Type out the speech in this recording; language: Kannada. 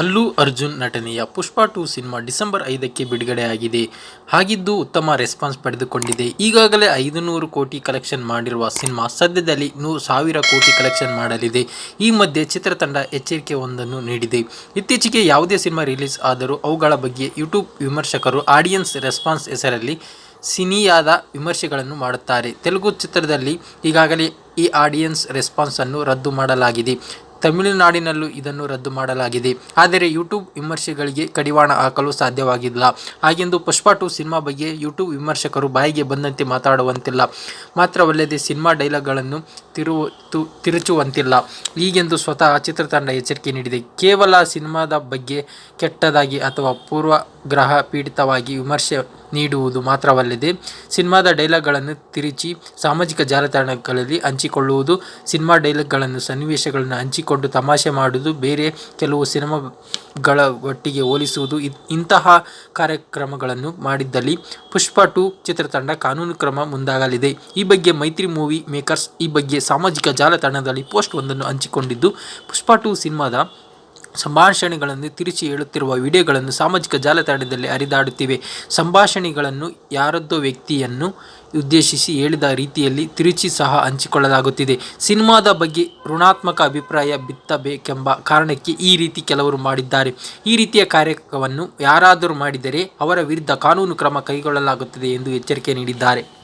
ಅಲ್ಲು ಅರ್ಜುನ್ ನಟನೆಯ ಪುಷ್ಪ ಟು ಸಿನಿಮಾ ಡಿಸೆಂಬರ್ ಐದಕ್ಕೆ ಬಿಡುಗಡೆಯಾಗಿದೆ. ಹಾಗಿದ್ದು ಉತ್ತಮ ರೆಸ್ಪಾನ್ಸ್ ಪಡೆದುಕೊಂಡಿದೆ. ಈಗಾಗಲೇ ಐದು ನೂರು ಕೋಟಿ ಕಲೆಕ್ಷನ್ ಮಾಡಿರುವ ಸಿನಿಮಾ ಸದ್ಯದಲ್ಲಿ ನೂರು ಸಾವಿರ ಕೋಟಿ ಕಲೆಕ್ಷನ್ ಮಾಡಲಿದೆ. ಈ ಮಧ್ಯೆ ಚಿತ್ರತಂಡ ಎಚ್ಚರಿಕೆ ಒಂದನ್ನು ನೀಡಿದೆ. ಇತ್ತೀಚೆಗೆ ಯಾವುದೇ ಸಿನಿಮಾ ರಿಲೀಸ್ ಆದರೂ ಅವುಗಳ ಬಗ್ಗೆ ಯೂಟ್ಯೂಬ್ ವಿಮರ್ಶಕರು ಆಡಿಯನ್ಸ್ ರೆಸ್ಪಾನ್ಸ್ ಹೆಸರಲ್ಲಿ ಸಿನಿಯಾದ ವಿಮರ್ಶೆಗಳನ್ನು ಮಾಡುತ್ತಾರೆ. ತೆಲುಗು ಚಿತ್ರದಲ್ಲಿ ಈಗಾಗಲೇ ಈ ಆಡಿಯನ್ಸ್ ರೆಸ್ಪಾನ್ಸ್ ಅನ್ನು ರದ್ದು ಮಾಡಲಾಗಿದೆ. ತಮಿಳುನಾಡಿನಲ್ಲೂ ಇದನ್ನು ರದ್ದು ಮಾಡಲಾಗಿದೆ. ಆದರೆ ಯೂಟ್ಯೂಬ್ ವಿಮರ್ಶೆಗಳಿಗೆ ಕಡಿವಾಣ ಹಾಕಲು ಸಾಧ್ಯವಾಗಿಲ್ಲ. ಹಾಗೆಂದು ಪುಷ್ಪಾ ಟು ಸಿನಿಮಾ ಬಗ್ಗೆ ಯೂಟ್ಯೂಬ್ ವಿಮರ್ಶಕರು ಬಾಯಿಗೆ ಬಂದಂತೆ ಮಾತಾಡುವಂತಿಲ್ಲ. ಮಾತ್ರವಲ್ಲದೆ ಸಿನಿಮಾ ಡೈಲಾಗ್ಗಳನ್ನು ತಿರು ತಿರುಚುವಂತಿಲ್ಲ. ಹೀಗೆಂದು ಸ್ವತಃ ಚಿತ್ರತಂಡ ಎಚ್ಚರಿಕೆ ನೀಡಿದೆ. ಕೇವಲ ಸಿನಿಮಾದ ಬಗ್ಗೆ ಕೆಟ್ಟದಾಗಿ ಅಥವಾ ಪೂರ್ವಗ್ರಹ ಪೀಡಿತವಾಗಿ ವಿಮರ್ಶೆ ನೀಡುವುದು ಮಾತ್ರವಲ್ಲದೆ ಸಿನಿಮಾದ ಡೈಲಾಗ್ಗಳನ್ನು ತಿರುಚಿ ಸಾಮಾಜಿಕ ಜಾಲತಾಣಗಳಲ್ಲಿ ಹಂಚಿಕೊಳ್ಳುವುದು, ಸಿನಿಮಾ ಡೈಲಾಗ್ಗಳನ್ನು ಸನ್ನಿವೇಶಗಳನ್ನು ಹಂಚಿಕೊಂಡು ತಮಾಷೆ ಮಾಡುವುದು, ಬೇರೆ ಕೆಲವು ಸಿನಿಮಾಗಳ ಒಟ್ಟಿಗೆ ಹೋಲಿಸುವುದು ಇಂತಹ ಕಾರ್ಯಕ್ರಮಗಳನ್ನು ಮಾಡಿದ್ದಲ್ಲಿ ಪುಷ್ಪ ಟು ಚಿತ್ರತಂಡ ಕಾನೂನು ಕ್ರಮ ಮುಂದಾಗಲಿದೆ. ಈ ಬಗ್ಗೆ ಮೈತ್ರಿ ಮೂವಿ ಮೇಕರ್ಸ್ ಈ ಬಗ್ಗೆ ಸಾಮಾಜಿಕ ಜಾಲತಾಣದಲ್ಲಿ ಪೋಸ್ಟ್ ಒಂದನ್ನು ಹಂಚಿಕೊಂಡಿದ್ದು, ಪುಷ್ಪ ಟು ಸಿನಿಮಾದ ಸಂಭಾಷಣೆಗಳನ್ನು ತಿರುಚಿ ಹೇಳುತ್ತಿರುವ ವಿಡಿಯೋಗಳನ್ನು ಸಾಮಾಜಿಕ ಜಾಲತಾಣದಲ್ಲಿ ಹರಿದಾಡುತ್ತಿವೆ. ಸಂಭಾಷಣೆಗಳನ್ನು ಯಾರದ್ದೋ ವ್ಯಕ್ತಿಯನ್ನು ಉದ್ದೇಶಿಸಿ ಹೇಳಿದ ರೀತಿಯಲ್ಲಿ ತಿರುಚಿ ಸಹ ಹಂಚಿಕೊಳ್ಳಲಾಗುತ್ತಿದೆ. ಸಿನಿಮಾದ ಬಗ್ಗೆ ಋಣಾತ್ಮಕ ಅಭಿಪ್ರಾಯ ಬಿತ್ತಬೇಕೆಂಬ ಕಾರಣಕ್ಕೆ ಈ ರೀತಿ ಕೆಲವರು ಮಾಡಿದ್ದಾರೆ. ಈ ರೀತಿಯ ಕಾರ್ಯಕ್ರಮವನ್ನು ಯಾರಾದರೂ ಮಾಡಿದರೆ ಅವರ ವಿರುದ್ಧ ಕಾನೂನು ಕ್ರಮ ಕೈಗೊಳ್ಳಲಾಗುತ್ತದೆ ಎಂದು ಎಚ್ಚರಿಕೆ ನೀಡಿದ್ದಾರೆ.